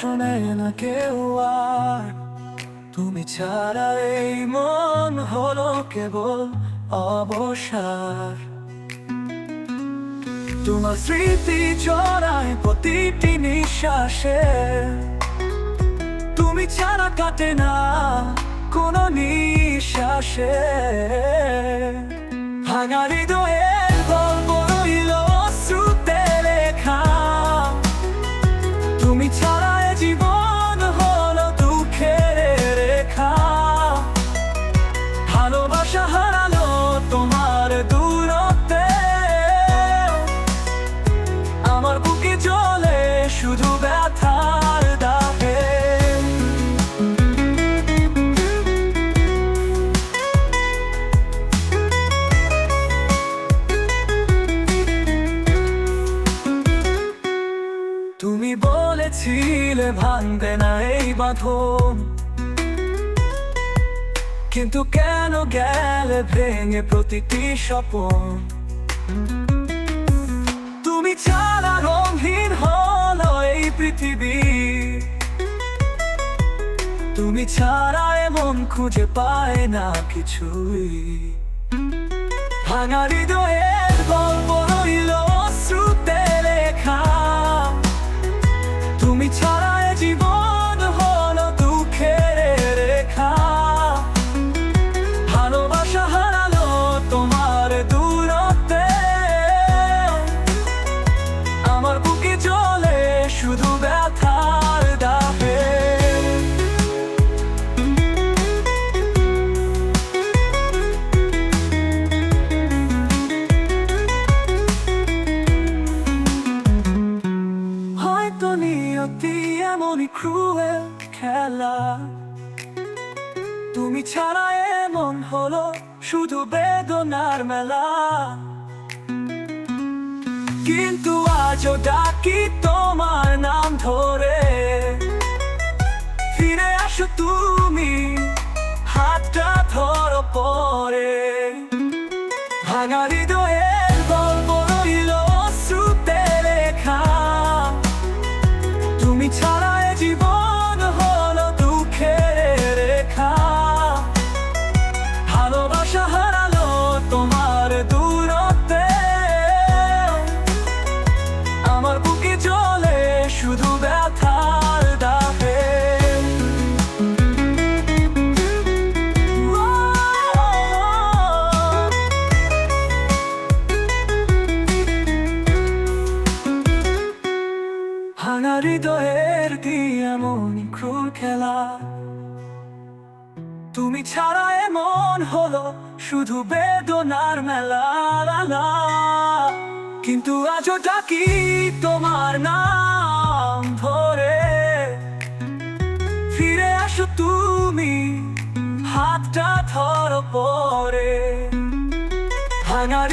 শোনে না কেউ আর। তুমি ছাড়া এই মন হলো কেবল অবসার। তোমার স্মৃতি চড়ায় প্রতিটি নিঃশ্বাসে। তুমি ছাড়া কাটে না কোনো নিঃশ্বাসে। ভাঙা হৃদয়ের ভাঙবে না এই বাঁধন। কিন্তু কেন গেলে ভেঙে প্রতিটি স্বপন? তুমি ছাড়া রঙহীন হল এই পৃথিবী। তুমি ছাড়া এমন খুঁজে পায় না কিছুই। ভাঙা হৃদয়ের গল্প খেলা। তুমি ছাড়া এমন হলো শুধু বেদনার মেলা। কিন্তু আজও ডাকি তোমার নাম ধরে। ফিরে আসো তুমি খেলা। তুমি ছাড়া এমন হলো শুধু বেদনার মেলা। কিন্তু আজও ডাকি তোমার নাম ধরে। ফিরে আসো তুমি, হাতটা ধরো পরে। ভাঙা